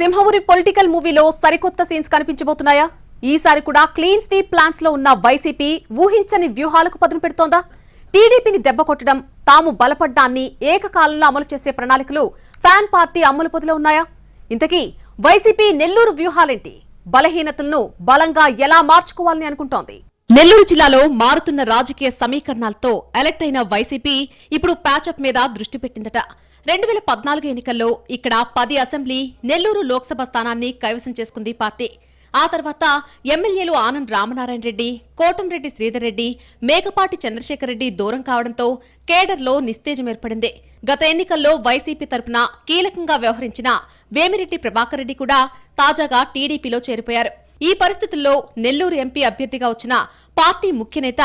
Simhapuri political మూవీలో సరికొత్త scenes కనిపించబోతున్నాయా? ఈసారి కూడా క్లీన్ స్వీప్ ప్లాన్స్లో ఉన్న వైసీపీ ఊహించని వ్యూహాలకు పదును పెడుతోందా? టీడీపీని దెబ్బకొట్టడం తాము బలపడ్డాన్ని ఏకకాలంలో అమలు చేసే ప్రణాళికలు ఫ్యాన్ పార్టీ అమలు పొదిలో ఉన్నాయా? ఇంతకీ వైసీపీ నెల్లూరు వ్యూహాలేంటి? బలహీనతలను బలంగా ఎలా మార్చుకోవాలని అనుకుంటోంది? నెల్లూరు జిల్లాలో మారుతున్న రాజకీయ సమీకరణాలతో ఎలక్ట్ అయిన వైసీపీ ఇప్పుడు ప్యాచప్ మీద దృష్టి పెట్టిందట. రెండు వేల పద్నాలుగు ఎన్నికల్లో ఇక్కడ పది అసెంబ్లీ నెల్లూరు లోక్సభ స్థానాన్ని కైవసం చేసుకుంది పార్టీ. ఆ తర్వాత ఎమ్మెల్యేలు ఆనంద్ రామనారాయణ రెడ్డి కోటంరెడ్డి శ్రీధర్ రెడ్డి మేకపాటి చంద్రశేఖర్ రెడ్డి దూరం కావడంతో కేడర్లో నిస్తేజం ఏర్పడింది. గత ఎన్నికల్లో వైసీపీ తరపున కీలకంగా వ్యవహరించిన వేమిరెడ్డి ప్రభాకర్ రెడ్డి కూడా తాజాగా టీడీపీలో చేరిపోయారు. ఈ పరిస్థితుల్లో నెల్లూరు ఎంపీ అభ్యర్థిగా వచ్చిన పార్టీ ముఖ్యనేత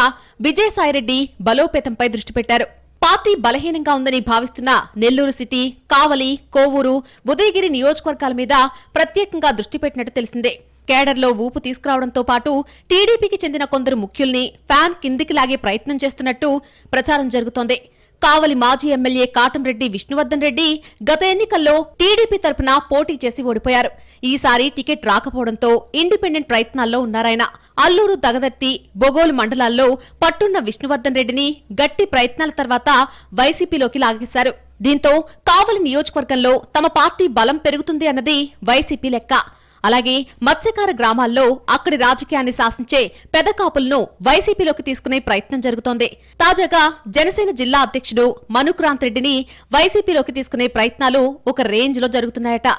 విజయసాయిరెడ్డి బలోపేతంపై దృష్టి పెట్టారు. పార్టీ బలహీనంగా ఉందని భావిస్తున్న నెల్లూరు సిటీ కావలి కోవూరు ఉదయగిరి నియోజకవర్గాల మీద ప్రత్యేకంగా దృష్టి పెట్టినట్టు తెలిసిందే. కేడర్లో ఊపు తీసుకురావడంతో పాటు టీడీపీకి చెందిన కొందరు ముఖ్యుల్ని ఫ్యాన్ కిందికి లాగే ప్రయత్నం చేస్తున్నట్టు ప్రచారం జరుగుతోంది. కావలి మాజీ ఎమ్మెల్యే కాటంరెడ్డి విష్ణువర్ధన్ రెడ్డి గత ఎన్నికల్లో టీడీపీ తరపున పోటీ చేసి ఓడిపోయారు. ఈసారి టికెట్ రాకపోవడంతో ఇండిపెండెంట్ ప్రయత్నాల్లో ఉన్నారాయన. అల్లూరు దగదర్తి బొగోలు మండలాల్లో పట్టున్న విష్ణువర్ధన్ రెడ్డిని గట్టి ప్రయత్నాల తర్వాత వైసీపీలోకి లాగేశారు. దీంతో కావలి నియోజకవర్గంలో తమ పార్టీ బలం పెరుగుతుంది అన్నది వైసీపీ లెక్క. అలాగే మత్స్యకార గ్రామాల్లో అక్కడి రాజకీయాన్ని శాసించే పెద్ద కాపులను వైసీపీలోకి తీసుకునే ప్రయత్నం జరుగుతోంది. తాజాగా జనసేన జిల్లా అధ్యక్షుడు మనుక్రాంత్ రెడ్డిని వైసీపీలోకి తీసుకునే ప్రయత్నాలు ఒక రేంజ్లో జరుగుతున్నాయట.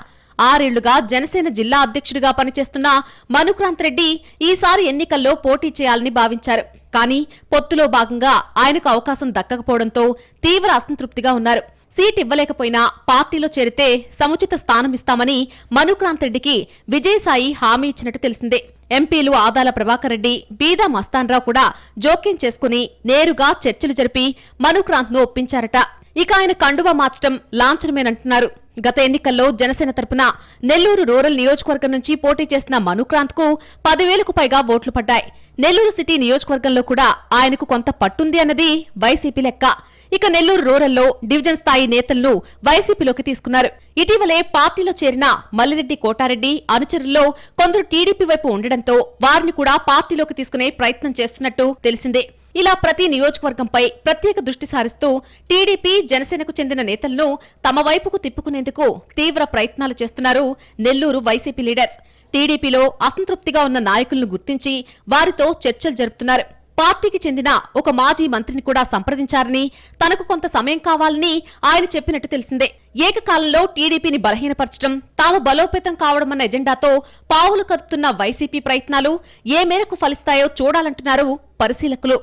ఆరేళ్ళుగా జనసేన జిల్లా అధ్యక్షుడిగా పనిచేస్తున్న మనుక్రాంత్ రెడ్డి ఈసారి ఎన్నికల్లో పోటీ చేయాలని భావించారు. కానీ పొత్తులో భాగంగా ఆయనకు అవకాశం దక్కకపోవడంతో తీవ్ర అసంతృప్తిగా ఉన్నారు. సీట్ ఇవ్వలేకపోయినా పార్టీలో చేరితే సముచిత స్థానం ఇస్తామని మనుక్రాంత్ రెడ్డికి విజయసాయి హామీ ఇచ్చినట్టు తెలిసిందే. ఎంపీలు ఆదాల ప్రభాకర్ రెడ్డి బీదా మస్తాన్రావు కూడా జోక్యం చేసుకుని నేరుగా చర్చలు జరిపి మనుక్రాంత్ను ఒప్పించారట. ఇక ఆయన కండువా మార్చడం లాంఛనమేనంటున్నారు. గత ఎన్నికల్లో జనసేన తరపున నెల్లూరు రూరల్ నియోజకవర్గం నుంచి పోటీ చేసిన మనుక్రాంత్కు పదివేలకు పైగా ఓట్లు పడ్డాయి. నెల్లూరు సిటీ నియోజకవర్గంలో కూడా ఆయనకు కొంత పట్టుంది అన్నది వైసీపీ లెక్క. ఇక నెల్లూరు రూరల్లో డివిజన్ స్థాయి నేతలను వైసీపీలోకి తీసుకున్నారు. ఇటీవలే పార్టీలో చేరిన మల్లిరెడ్డి కోటారెడ్డి అనుచరుల్లో కొందరు టీడీపీ వైపు ఉండడంతో వారిని కూడా పార్టీలోకి తీసుకునే ప్రయత్నం చేస్తున్నట్టు తెలిసిందే. ఇలా ప్రతి నియోజకవర్గంపై ప్రత్యేక దృష్టి సారిస్తూ టీడీపీ జనసేనకు చెందిన నేతలను తమ వైపుకు తిప్పుకునేందుకు తీవ్ర ప్రయత్నాలు చేస్తున్నారు నెల్లూరు వైసీపీ లీడర్స్. టీడీపీలో అసంతృప్తిగా ఉన్న నాయకులను గుర్తించి వారితో చర్చలు జరుపుతున్నారు. పార్టీకి చెందిన ఒక మాజీ మంత్రిని కూడా సంప్రదించారని తనకు కొంత సమయం కావాలని ఆయన చెప్పినట్టు తెలిసిందే. ఏకకాలంలో టీడీపీని బలహీనపరచడం తాము బలోపేతం కావడమన్న ఎజెండాతో పావులు కదుపుతున్న వైసీపీ ప్రయత్నాలు ఏ మేరకు ఫలిస్తాయో చూడాలంటున్నారు పరిశీలకులు.